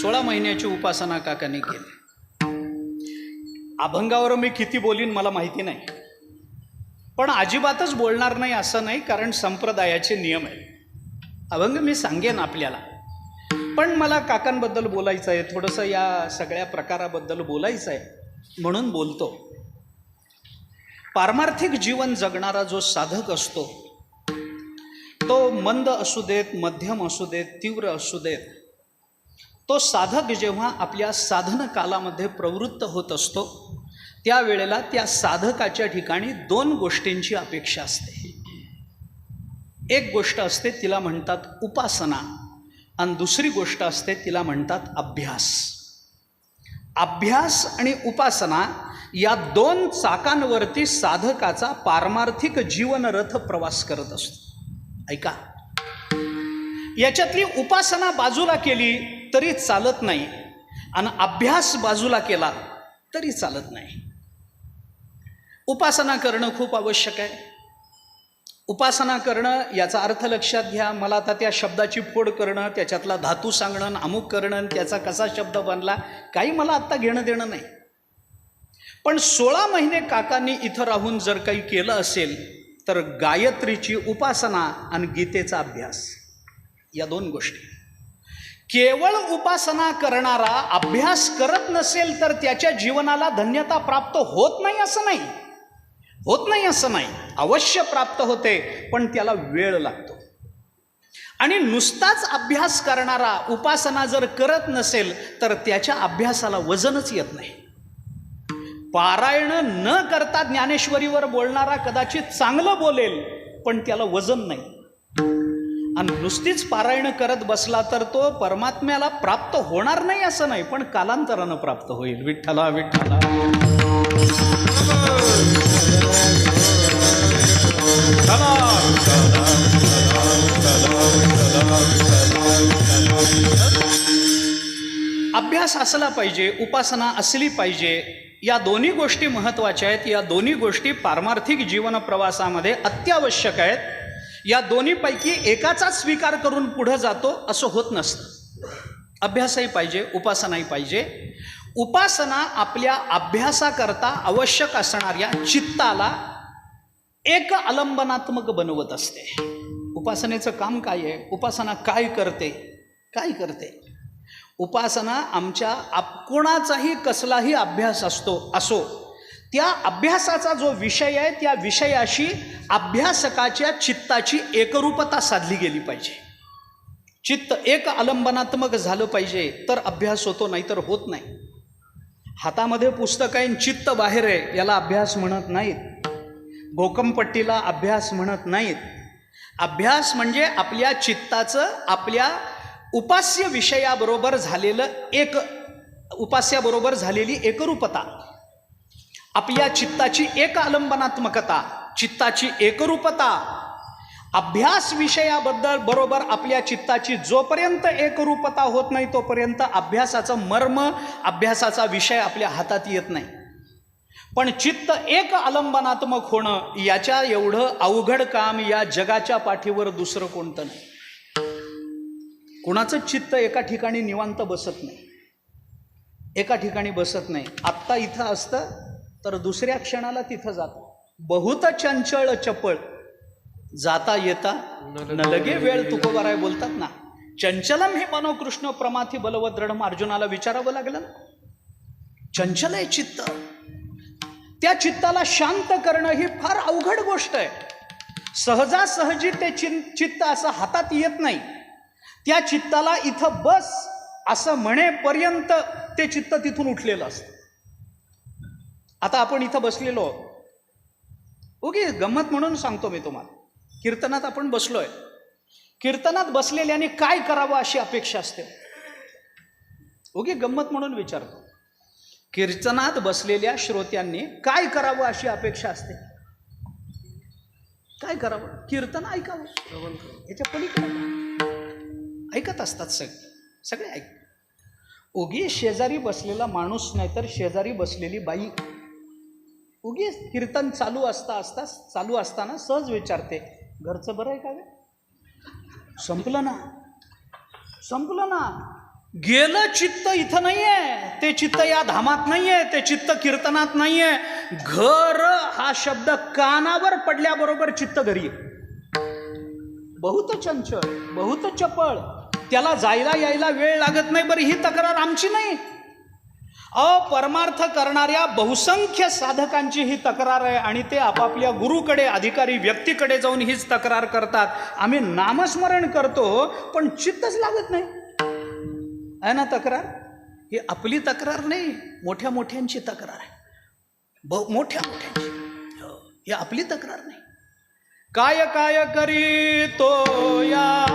सोळा महिन्याची उपासना काकाने केली. अभंगावर मी किती बोलीन मला माहिती नाही. पण अजिबातच बोलणार नाही असं नाही कारण संप्रदायाचे नियम आहे अभंग मी सांगेन आपल्याला. पण मला काकांबद्दल बोलायचं आहे थोडंसं या सगळ्या प्रकाराबद्दल बोलायचं आहे म्हणून बोलतो. पारमार्थिक जीवन जगणारा जो साधक असतो तो मंद असू देत मध्यम असू देत तीव्र असू देत तो साधक जेव्हा आपल्या साधन कालामध्ये प्रवृत्त होत असतो. त्यावेळेला त्या साधकाच्या ठिकाणी दोन गोष्टींची अपेक्षा असते. एक गोष्ट असते तिला म्हणतात उपासना. आणि दुसरी गोष्ट असते तिला म्हणतात अभ्यास. अभ्यास आणि उपासना या दोन चाकांवरती साधकाचा पारमार्थिक जीवनरथ प्रवास करत असतो. ऐका. याच्यातली उपासना बाजूला केली तरी चालत नाही. आणि अभ्यास बाजूला केला तरी चालत नाही. उपासना करणं खूप आवश्यक आहे. उपासना करणं याचा अर्थ लक्षात घ्या. मला आता त्या शब्दाची फोड करणं त्याच्यातला धातू सांगणं अमुक करणं त्याचा कसा शब्द बनला काही मला आत्ता घेणं देणं नाही. पण सोळा महिने काकांनी इथं राहून जर काही केलं असेल तर गायत्रीची उपासना आणि गीतेचा अभ्यास. या दोन गोष्टी. केवळ उपासना करणारा अभ्यास करत नसेल तर त्याच्या जीवनाला धन्यता प्राप्त होत नाही असं नाही. होत नाही असं नाही. अवश्य प्राप्त होते पण त्याला वेळ लागतो. आणि नुसताच अभ्यास करणारा उपासना जर करत नसेल तर त्याच्या अभ्यासाला वजनच येत नाही. पारायण न करता ज्ञानेश्वरीवर बोलणारा कदाचित चांगलं बोलेल पण त्याला वजन नाही. आणि नुसतीच पारायण करत बसला तर तो परमात्म्याला प्राप्त होणार नाही असं नाही पण कालांतरानं प्राप्त होईल. विठ्ठला विठ्ठला. अभ्यास असला पाहिजे उपासना असली पाहिजे या दोन्ही गोष्टी महत्त्वाच्या आहेत. या दोन्ही गोष्टी पारमार्थिक जीवन प्रवासामध्ये अत्यावश्यक आहेत. या दोन्हीपैकी एकाचाच स्वीकार करून पुढं जातो असं होत नसतं. अभ्यासही पाहिजे उपासनाही पाहिजे. उपासना आपल्या अभ्यासाकरता आवश्यक असणाऱ्या चित्ताला एक अलंबनात्मक बनवत असते. उपासनेचं काम काय आहे? उपासना काय करते? काय करते? उपासना आमच्या आप कोणाचाही कसलाही अभ्यास असतो असो त्या अभ्यासाचा जो विषय आहे त्या विषयाशी अभ्यासकाच्या चित्ताची एकरूपता साधली गेली पाहिजे. चित्त एक अलंबनात्मक झालं पाहिजे तर अभ्यास होतो नाहीतर होत नाही. हातामध्ये पुस्तक आहे चित्त बाहेर आहे याला अभ्यास म्हणत नाहीत. भोकंपट्टीला अभ्यास म्हणत नाहीत. अभ्यास म्हणजे आपल्या चित्ताचं आपल्या उपास्य विषयाबरोबर झालेलं एक उपास्याबरोबर झालेली एकरूपता. आपल्या चित्ताची एक आलंबनात्मकता चित्ताची एकरूपता. अभ्यास विषयाबद्दल बरोबर आपल्या चित्ताची जोपर्यंत एकरूपता होत नाही तोपर्यंत अभ्यासाचं मर्म अभ्यासाचा विषय आपल्या हातात येत नाही. पण चित्त एक आलंबनात्मक होणं याच्या एवढं अवघड काम या जगाच्या पाठीवर दुसरं कोणतं नाही. कुणाचं चित्त एका ठिकाणी निवांत बसत नाही. एका ठिकाणी बसत नाही. आत्ता इथं असतं तर दुसऱ्या क्षणाला तिथं जातो. बहुत चंचळ चपळ. जाता येता न लगे वेळ तुकोबाराय बोलतात ना. चंचलम हे मनोकृष्ण प्रमाथी बलवत अर्जुनाला विचारावं लागलं ना. चंचल आहे चित्त. त्या चित्ताला शांत करणं ही फार अवघड गोष्ट आहे. सहजासहजी ते चिन चित्त असं हातात येत नाही. त्या चित्ताला इथं बस असं म्हणेपर्यंत ते चित्त तिथून उठलेलं असतं. आता आपण इथं बसलेलो ओके गंमत म्हणून सांगतो मी तुम्हाला. कीर्तनात आपण बसलोय. कीर्तनात बसलेल्याने काय करावं अशी अपेक्षा असते? ओके गंमत म्हणून विचारतो. कीर्तनात बसलेल्या श्रोत्यांनी काय करावं अशी अपेक्षा असते? काय करावं? कीर्तन ऐकावं. याच्या पलीकडे ऐकत असतात सगळे. सगळे ऐक. ओगी शेजारी बसलेला माणूस नाही तर शेजारी बसलेली बाई उगी कीर्तन चालू असता असता चालू असताना सहज विचारते घरचं बरं आहे का ग? संपलं ना. संपलं ना. गेलं चित्त इथं नाहीये ते चित्त या धामात नाहीये ते चित्त कीर्तनात नाहीये. घर हा शब्द कानावर पडल्याबरोबर चित्त घरी बहुत चंचल बहुत चपळ त्याला जायला यायला वेळ लागत नाही बरं ही तक्रार आमची नाही. अपरमार्थ करणाऱ्या बहुसंख्य साधकांची ही तक्रार आहे आणि ते आपापल्या गुरुकडे अधिकारी व्यक्तीकडे जाऊन हीच तक्रार करतात. आम्ही नामस्मरण करतो पण चित्तच लागत नाही. आहे ना तक्रार? ही आपली तक्रार नाही मोठ्या मोठ्यांची तक्रार आहे. ब मोठ्या मोठ्यांची. हो, ही आपली तक्रार नाही. काय काय करी तो या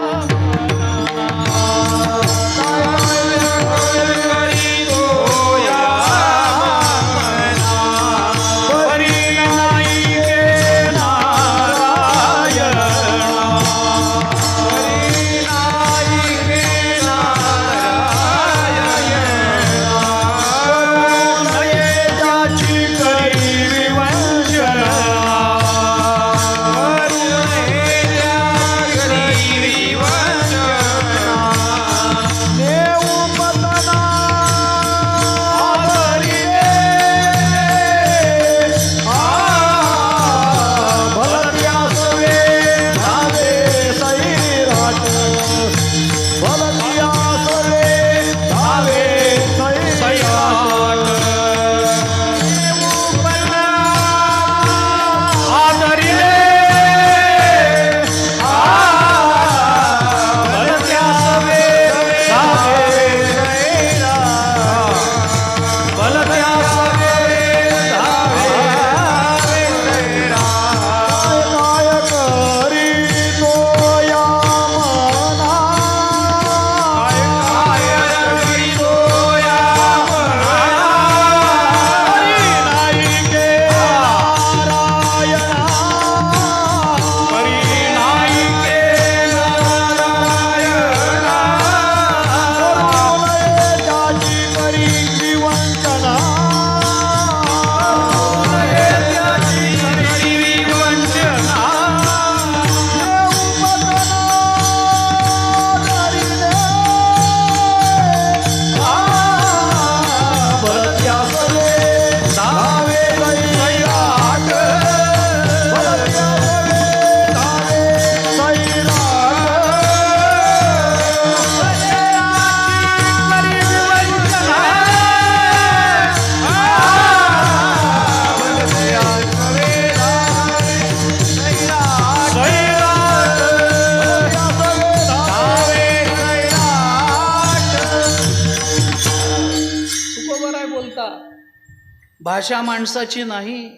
भाषा माणसाची नाही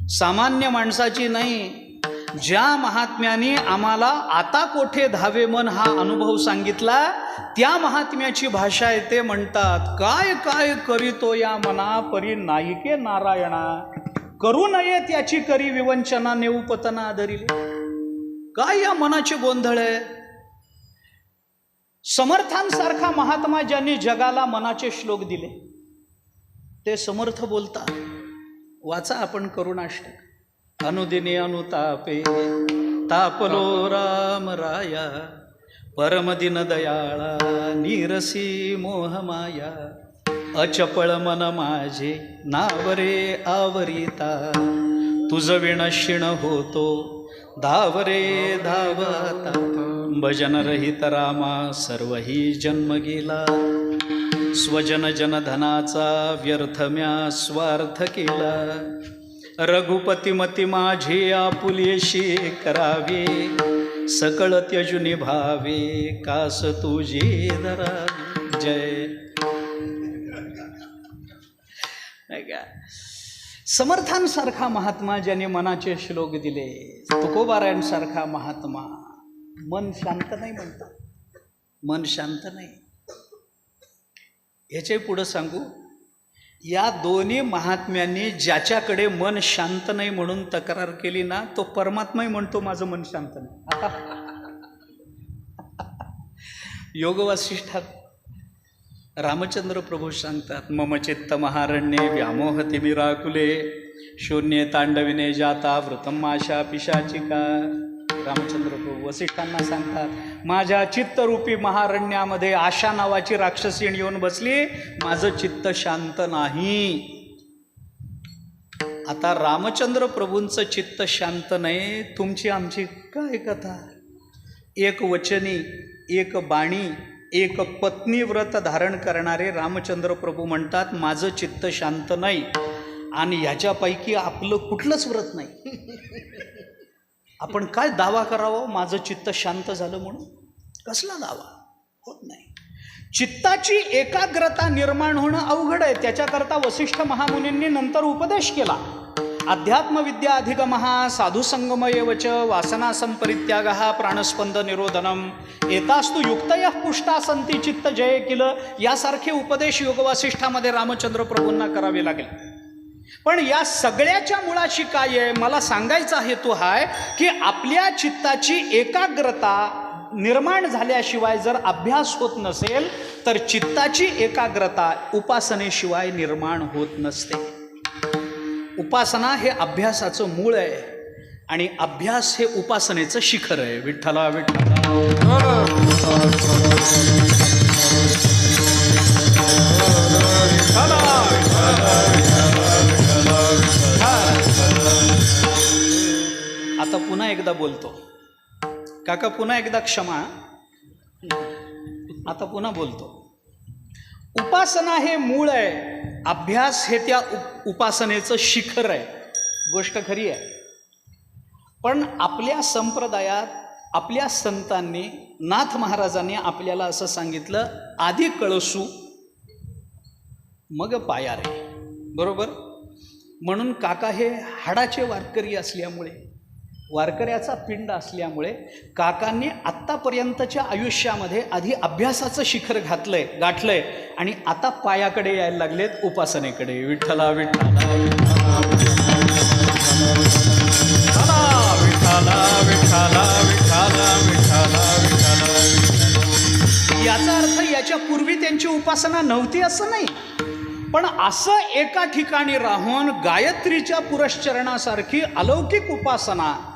सामान्य माणसाची नाही. ज्या महात्म्याने आम्हाला आता कोठे धावे मन हा अनुभव सांगितला त्या महात्म्याची भाषा येते म्हणतात काय काय करीतो या मना परी नायिके नारायणा? करू नये त्याची करी विवंचना नेऊ पतना धरिले काय या मनाचे गोंधळ आहे? समर्थांसारखा महात्मा ज्यांनी जगाला मनाचे श्लोक दिले. ते समर्थ बोलतात. वाचा आपण करुणाष्टक. अनुदिने अनुतापे. तापलो राम राया. परमदिन दयाळा नीरसी मोहमाया अचपळ मन माझे नावरे आवरिता. तुझ विणशिण होतो धावरे धावता. भजन रहित रामा सर्वही जन्म गेला. स्वजन जनधनाचा व्यर्थ म्या स्वार्थ केला. रघुपतीमती माझी आपुलेशी करावे. सकळ त्यजुनी भावे कास तुझी धरा जय. नाही का? समर्थांसारखा महात्मा ज्याने मनाचे श्लोक दिले तुकोबारायांसारखा महात्मा मन शांत नाही म्हणतात. मन शांत नाही. ह्याचे पुढं सांगू. या दोन्ही महात्म्यांनी ज्याच्याकडे मन शांत नाही म्हणून तक्रार केली ना तो परमात्माही म्हणतो माझं मन शांत नाही. योगवासिष्ठात रामचंद्र प्रभू सांगतात मम चित्त महारण्ये व्यामोहती मिराकुले शून्ये तांडविने जाता वृतम आशा पिशाचिका. रामचंद्र प्रभू वसिष्ठांना सांगतात माझ्या चित्तरूपी महारण्यामध्ये आशा नावाची राक्षसीण येऊन बसली. माझं चित्त शांत नाही. आता रामचंद्र प्रभूंचं चित्त शांत नाही. तुमची आमची काय कथा? एक वचनी एक बाणी एक पत्नी व्रत धारण करणारे रामचंद्र प्रभू म्हणतात माझं चित्त शांत नाही आणि ह्याच्यापैकी आपलं कुठलंच व्रत नाही. आपण काय दावा करावा? माझं चित्त शांत झालं म्हणून? कसला दावा? होत नाही. चित्ताची एकाग्रता निर्माण होणं अवघड आहे. त्याच्याकरता वसिष्ठ महामुनींनी नंतर उपदेश केला. अध्यात्मविद्या अधिगमहा साधुसंगमयेवच वासना संपरित्याग प्राणस्पंद निरोधनम. एतास्तु युक्तय पुष्टा संती चित्त जय किल. यासारखे उपदेश योगवासिष्ठामध्ये रामचंद्र प्रभूंना करावे लागेल. पण या सगळ्याच्या मुळाशी काय आहे? मला सांगायचा हेतू हाय की आपल्या चित्ताची एकाग्रता निर्माण झाल्याशिवाय जर अभ्यास होत नसेल तर चित्ताची एकाग्रता उपासनेशिवाय निर्माण होत नसते. उपासना हे अभ्यासाचं मूळ आहे आणि अभ्यास हे उपासनेचं शिखर आहे. विठ्ठला विठ्ठला. आता पुन्हा एकदा बोलतो. काका पुन्हा एकदा क्षमा. आता पुन्हा बोलतो. उपासना हे मूळ आहे. अभ्यास हे त्या उप उपासनेचं शिखर आहे. गोष्ट खरी आहे. पण आपल्या संप्रदायात आपल्या संतांनी नाथ महाराजांनी आपल्याला असं सांगितलं आधी कळसू मग पाया रे. बरोबर? म्हणून काका हे हाडाचे वारकरी असल्यामुळे वारकऱ्याचा पिंड असल्यामुळे काकांनी आत्तापर्यंतच्या आयुष्यामध्ये आधी अभ्यासाचं शिखर घातलंय गाठलंय आणि आता पायाकडे यायला लागलेत उपासनेकडे. विठ्ठला विठ्ठला विठ्ठला. विठ्ठला विठ्ठला विठ्ठला याचा अर्थ याच्या पूर्वी त्यांची उपासना नव्हती असं नाही. पण असं एका ठिकाणी राहून गायत्रीच्या पुरश्चरणासारखी अलौकिक उपासना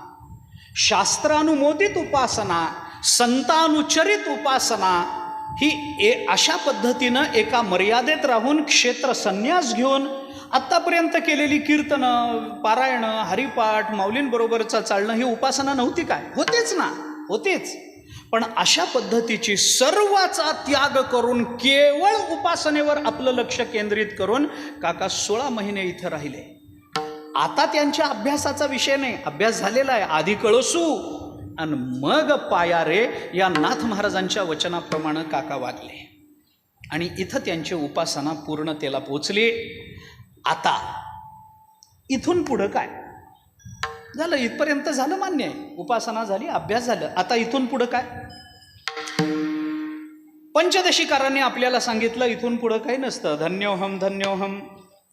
शास्त्रानुमोदित उपासना संतानुचरित उपासना ही ए अशा पद्धतीनं एका मर्यादेत राहून क्षेत्र संन्यास घेऊन आत्तापर्यंत केलेली कीर्तनं पारायणं हरिपाठ माऊलींबरोबरचं चालणं ही उपासना नव्हती काय? होतेच ना होतेच. पण अशा पद्धतीची सर्वाचा त्याग करून केवळ उपासनेवर आपलं लक्ष केंद्रित करून काका सोळा महिने इथं राहिले. आता त्यांच्या अभ्यासाचा विषय नाही. अभ्यास झालेला आहे. आधी कळसू. आणि मग पाया रे या नाथ महाराजांच्या वचनाप्रमाणे काका वागले. आणि इथं त्यांची उपासना पूर्णतेला पोचली. आता इथून पुढं काय? झालं इथपर्यंत झालं मान्य आहे. उपासना झाली अभ्यास झालं. आता इथून पुढं काय? पंचदशीकारांनी आपल्याला सांगितलं इथून पुढं काही नसतं. धन्योहम धन्योहम.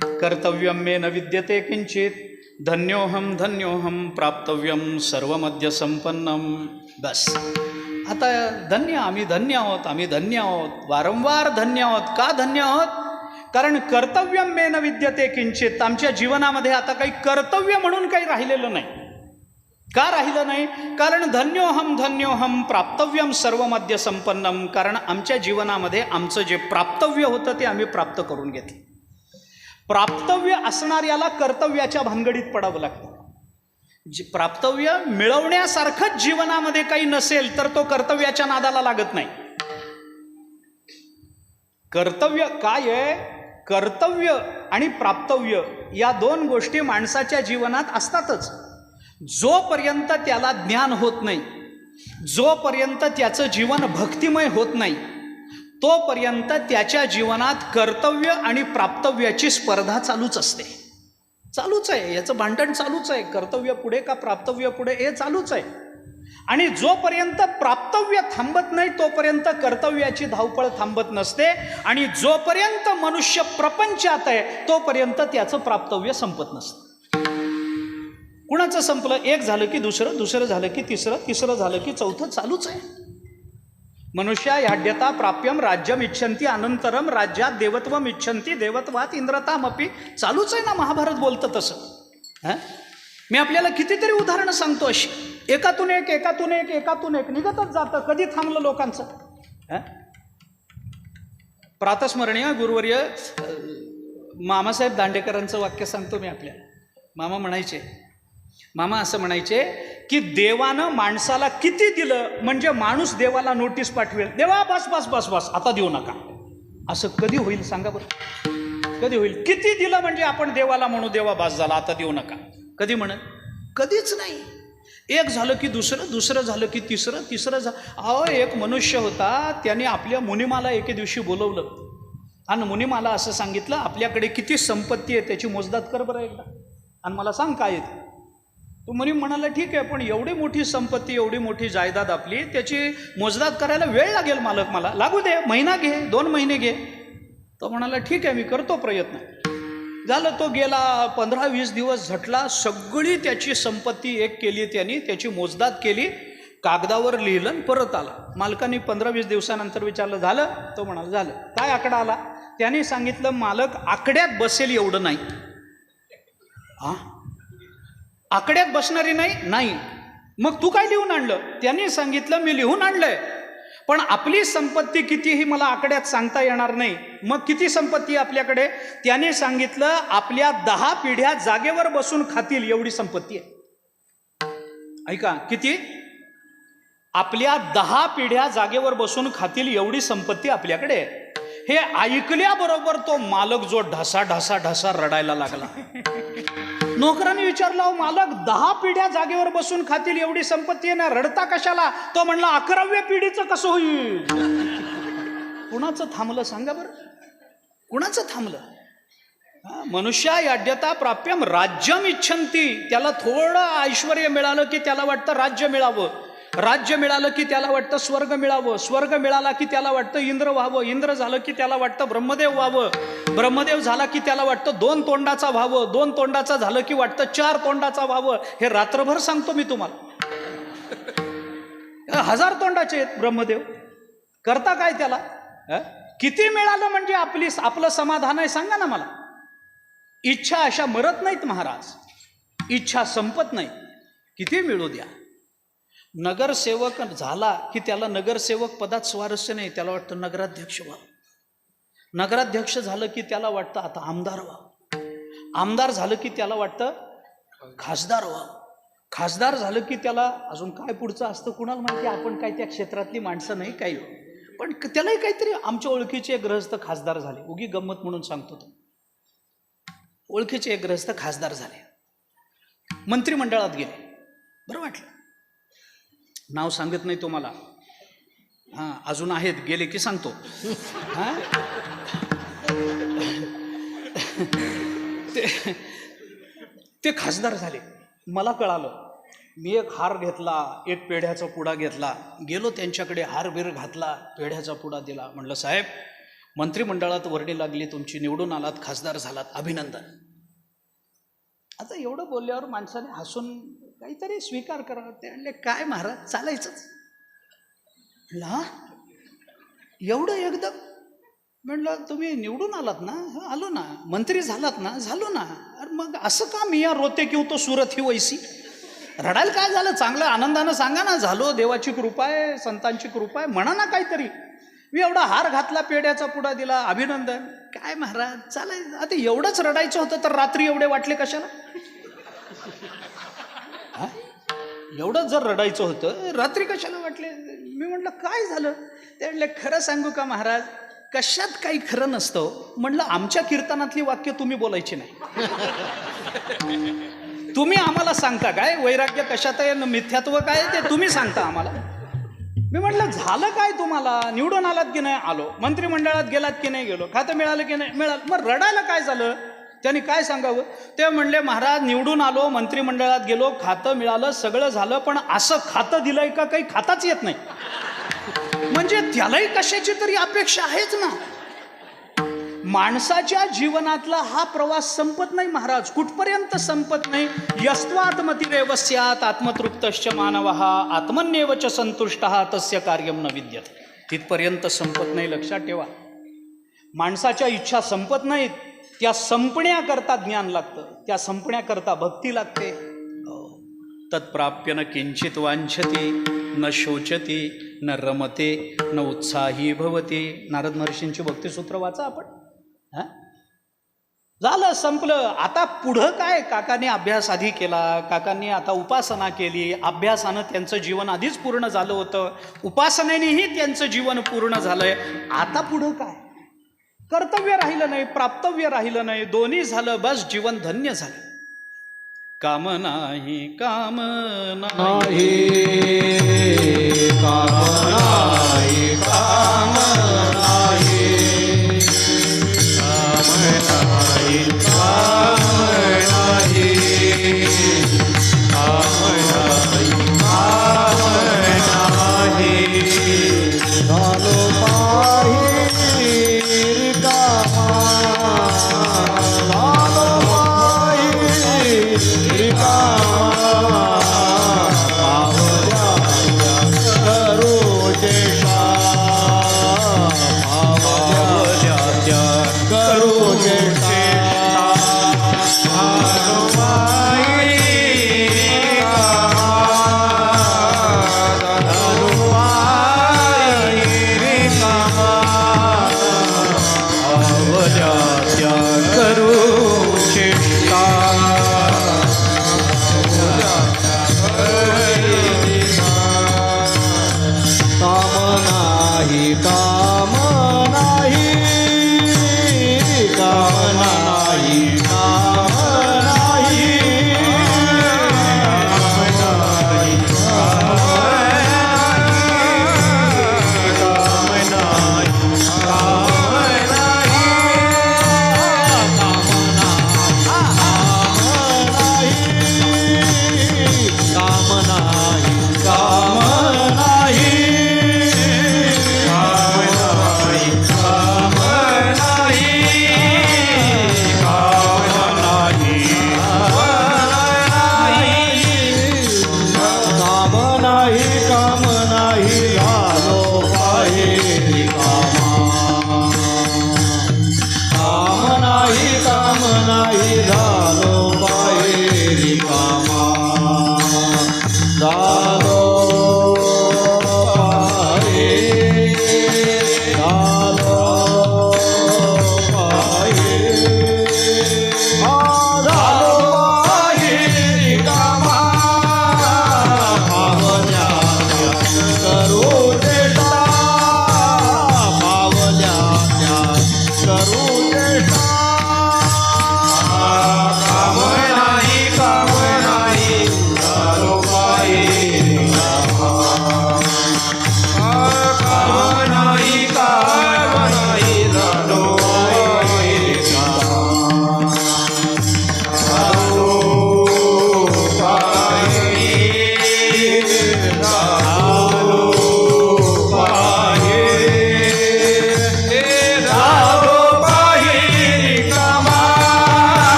कर्तव्यम मे न विद्यते किंचित धन्योहम धन्योहम प्राप्तव्यम सर्वमध्य संपन्नम बस। आता धन्य आम्ही धन्य आहोत आम्ही धन्य आहोत वारंवार धन्य आहोत का धन्य आहोत कारण कर्तव्यम मे न विद्यते किंचित आमच्या जीवनामध्ये आता काही कर्तव्य म्हणून काही राहिलेलं नाही। का राहिलं नाही? कारण धन्योहम धन्योहम प्राप्तव्यम सर्वमध्य संपन्नम कारण आमच्या जीवनामध्ये आमचं जे प्राप्तव्य होतं ते आम्ही प्राप्त करून घेतलं। प्राप्तव्य असणाऱ्याला कर्तव्याच्या भानगडीत पडावं लागतं. प्राप्तव्य मिळवण्यासारखंच जीवनामध्ये काही नसेल तर तो कर्तव्याच्या नादाला लागत नाही. कर्तव्य काय आहे? कर्तव्य आणि प्राप्तव्य या दोन गोष्टी माणसाच्या जीवनात असतातच. जोपर्यंत त्याला ज्ञान होत नाही जोपर्यंत त्याचं जीवन भक्तिमय होत नाही तोपर्यंत त्याच्या जीवनात कर्तव्य आणि प्राप्तव्याची स्पर्धा चालूच असते. चालूच आहे. याचं भांडण चालूच आहे. कर्तव्य पुढे का प्राप्तव्य पुढे हे चालूच आहे. आणि जोपर्यंत प्राप्तव्य थांबत नाही तोपर्यंत कर्तव्याची धावपळ थांबत नसते. आणि जोपर्यंत मनुष्य प्रपंचात आहे तोपर्यंत त्याचं प्राप्तव्य संपत नसतं. कुणाचं संपलं? एक झालं की दुसरं दुसरं झालं की तिसरं तिसरं झालं की चौथं चालूच आहे. मनुष्या ह्याड्यता प्राप्यम राज्यम इच्छंती अनंतरम राज्यात देवत्वम इच्छंती देवत्वात इंद्रतामपी. चालूच आहे ना महाभारत बोलतं तसं. हां? मी आपल्याला कितीतरी उदाहरणं सांगतो अशी. एकातून एक एकातून एक एकातून एक. निघतच जातं कधी थांबलं लोकांचं? प्रातस्मरणीय गुरुवर्य मामासाहेब दांडेकरांचं वाक्य सांगतो मी आपल्याला मामा म्हणायचे मामा असं म्हणायचे की देवानं माणसाला किती दिलं म्हणजे माणूस देवाला नोटीस पाठवेल. देवा बस बस बस बस आता देऊ नका. असं कधी होईल सांगा बरं. कधी होईल? किती दिलं म्हणजे आपण देवाला म्हणू देवा बास झाला आता देऊ नका. कधी म्हणत कधीच नाही. एक झालं की दुसरं दुसरं झालं की तिसरं तिसरं झालं अहो एक मनुष्य होता त्याने आपल्या मुनिमाला एके दिवशी बोलवलं. आणि मुनिमाला असं सांगितलं आपल्याकडे किती संपत्ती आहे त्याची मोजदात कर बरं एकदा. आणि मला सांग काय येतं तो मुनी म्हणाला ठीक आहे पण एवढी मोठी संपत्ती एवढी मोठी जायदाद आपली त्याची मोजदाद करायला वेळ लागेल मालक मला. लागू दे महिना घे दोन महिने घे. तो म्हणाला ठीक आहे मी करतो प्रयत्न. झालं तो गेला पंधरा वीस दिवस झटला सगळी त्याची संपत्ती एक केली त्यांनी त्याची मोजदाद केली कागदावर लिहिलं परत आला. मालकाने पंधरा वीस दिवसानंतर विचारलं झालं? तो म्हणाला झालं. काय आकडा आला? त्याने सांगितलं मालक आकड्यात बसेल एवढं नाही. हां आकड्यात बसणारी नाही नाही. मग तू काय लिहून आणलं? त्यांनी सांगितलं मी लिहून आणलंय. पण आपली संपत्ती किती ही मला आकड्यात सांगता येणार नाही. मग किती संपत्ती आहे आपल्याकडे? त्याने सांगितलं आपल्या दहा पिढ्या जागेवर बसून खातील एवढी संपत्ती आहे. ऐका किती? आपल्या दहा पिढ्या जागेवर बसून खातील एवढी संपत्ती आपल्याकडे आहे. हे ऐकल्याबरोबर तो मालक जो ढसा ढसा ढसा रडायला लागला. नोकरांनी विचारलं मालक दहा पिढ्या जागेवर बसून खातील एवढी संपत्ती आहे ना रडता कशाला? तो म्हणला अकराव्या पिढीचं कसं होईल? कुणाचं थांबलं सांगा बरं. कुणाचं थांबलं? हा, मनुष्या याड्यता प्राप्यम राज्यम इच्छंती त्याला थोडं ऐश्वर मिळालं की त्याला वाटतं राज्य मिळावं. राज्य मिळालं की त्याला वाटतं स्वर्ग मिळावं स्वर्ग मिळाला की त्याला वाटतं इंद्र व्हावं इंद्र झालं की त्याला वाटतं ब्रह्मदेव व्हावं ब्रह्मदेव झाला की त्याला वाटतं दोन तोंडाचा व्हावं दोन तोंडाचा झालं की वाटतं चार तोंडाचा व्हावं हे रात्रभर सांगतो मी तुम्हाला. हजार तोंडाचे आहेत ब्रह्मदेव. करता काय त्याला? किती मिळालं म्हणजे आपली आपलं समाधान आहे सांगा ना मला. इच्छा अशा मरत नाहीत महाराज. इच्छा संपत नाही. किती मिळू द्या? नगरसेवक झाला की त्याला नगरसेवक पदात स्वारस्य नाही त्याला वाटतं नगराध्यक्ष व्हा. नगराध्यक्ष झालं की त्याला वाटतं आता आमदार व्हा. आमदार झालं की त्याला वाटतं खासदार व्हा. खासदार झालं की त्याला अजून काय पुढचं असतं कुणाला माहिती? आपण काय त्या क्षेत्रातली माणसं नाही काही. पण त्यालाही काहीतरी आमच्या ओळखीचे एक ग्रहस्थ खासदार झाले. उगी गंमत म्हणून सांगतो तो. ओळखीचे एक ग्रहस्थ खासदार झाले. मंत्रिमंडळात गेले. बरं वाटलं. नाव सांगत नाही तुम्हाला हां अजून आहेत गेले की सांगतो. हां? ते ते खासदार झाले. मला कळालं मी एक हार घेतला एक पेढ्याचा पुडा घेतला. गेलो त्यांच्याकडे हार बिर घातला पेढ्याचा पुडा दिला. म्हणलं साहेब मंत्रिमंडळात वर्णी लागली तुमची निवडून आलात खासदार झालात. अभिनंदन. आता एवढं बोलल्यावर माणसाने हसून काहीतरी स्वीकार करा ते म्हणले काय महाराज चालायचंच. म्हणलं हा? एवढं एकदम? म्हणलं तुम्ही निवडून आलात ना? आलो ना. मंत्री झालात ना? झालो ना. अरे मग असं का मी या रोते किंवा तो सुरत ही वैसी? रडायला काय झालं? चांगलं आनंदानं सांगा ना झालो देवाची कृपा आहे संतांची कृपा आहे म्हणा ना काहीतरी. मी एवढा हार घातला पेड्याचा पुडा दिला अभिनंदन. काय महाराज चालाय आता एवढंच रडायचं होतं तर रात्री एवढे वाटले कशाला? एवढंच जर रडायचं होतं रात्री कशाला वाटले? मी म्हटलं काय झालं? ते म्हणले खरं सांगू का महाराज? कशात काही खरं नसतं. म्हणलं आमच्या कीर्तनातली वाक्य तुम्ही बोलायची नाही. तुम्ही आम्हाला सांगता काय? वैराग्य कशात आहे? मिथ्यात्व काय ते तुम्ही सांगता आम्हाला? मी म्हटलं झालं काय तुम्हाला? निवडून आलात की नाही? आलो. मंत्रिमंडळात गेलात की नाही गेलो? खातं मिळालं की नाही? मिळालं. मग रडायला काय झालं? त्यांनी काय सांगावं? ते म्हणले महाराज निवडून आलो मंत्रिमंडळात गेलो खातं मिळालं सगळं झालं पण असं खातं दिलंय का काही खाताच येत नाही. म्हणजे त्यालाही कशाची तरी अपेक्षा आहेच ना. माणसाच्या जीवनातला हा प्रवास संपत नाही महाराज कुठपर्यंत संपत नाही? यस्वात्मतिरेवस्यात आत्मतृप्तश्च मानव आत्मन्येव च संतुष्ट तस्य कार्यम न विद्यत. तिथपर्यंत संपत नाही लक्षात ठेवा. माणसाच्या इच्छा संपत नाहीत त्या संपण्याकरता ज्ञान लागतं त्या संपण्याकरता भक्ती लागते. हो. तत्प्राप्य न किंचित वांछते न शोचते न रमते न उत्साही भवते. नारद महर्षींची भक्तिसूत्र वाचा आपण. हां? झालं संपलं. आता पुढं काय? काकाने अभ्यास आधी केला काकांनी आता उपासना केली. अभ्यासानं त्यांचं जीवन आधीच पूर्ण झालं होतं. उपासनेनेही त्यांचं जीवन पूर्ण झालंय. आता पुढं काय? कर्तव्य राहिलं नाही प्राप्तव्य राहिलं नाही दोन्ही झालं बस जीवन धन्य झालं. काम नाही काम नाही. काम नाही काम नाही.